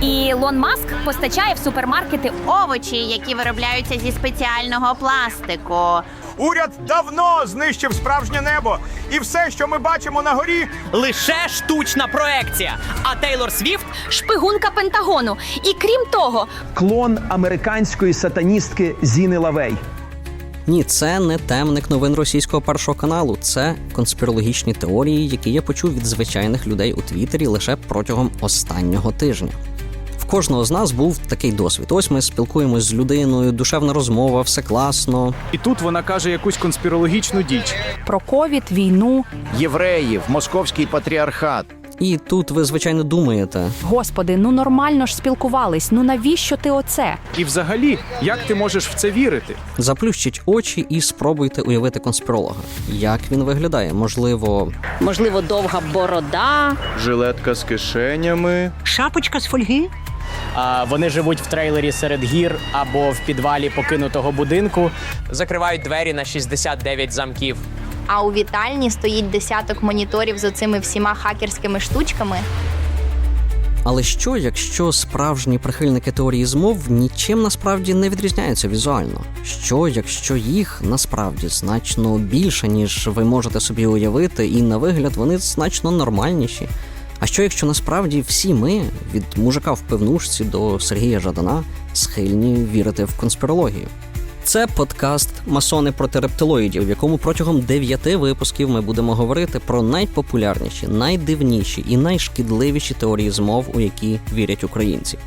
І Лон Маск постачає в супермаркети Овочі, які виробляються зі спеціального пластику. Уряд давно знищив справжнє небо, і все, що ми бачимо на горі, Лише штучна проекція. А Тейлор Свіфт шпигунка Пентагону. І крім того, клон американської сатаністки Зіни Лавей. Ні, це не темник новин російського першого каналу. Це конспірологічні теорії, які я почув від звичайних людей у Твіттері лише протягом останнього тижня. Кожного з нас був такий досвід. Ось ми спілкуємось з людиною, душевна розмова, все класно. І тут вона каже якусь конспірологічну діч. про ковід, війну. євреїв, московський патріархат. І тут ви, звичайно, думаєте, Господи, ну нормально ж спілкувались. Ну навіщо ти оце? І взагалі, як ти можеш в це вірити? заплющіть очі і спробуйте уявити конспіролога. Як він виглядає? Можливо, Можливо, довга борода. Жилетка з кишенями. Шапочка з фольги. А, вони живуть в трейлері серед гір або в підвалі покинутого будинку. Закривають двері на 69 замків. А у вітальні стоїть десяток моніторів з оцими всіма хакерськими штучками. Але що, якщо справжні прихильники теорії змов нічим насправді не відрізняються візуально? Що, якщо їх насправді значно більше, ніж ви можете собі уявити, і на вигляд вони значно нормальніші? А що, якщо насправді всі ми, від мужика в пивнушці до Сергія Жадана, схильні вірити в конспірологію? Це подкаст Масони проти рептилоїдів, в якому протягом дев'яти випусків ми будемо говорити про найпопулярніші, найдивніші і найшкідливіші теорії змов, у які вірять українці.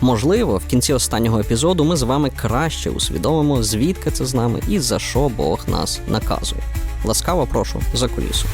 Можливо, в кінці останнього епізоду ми з вами краще усвідомимо, звідки це з нами і за що Бог нас наказує. Ласкаво прошу за кулісу.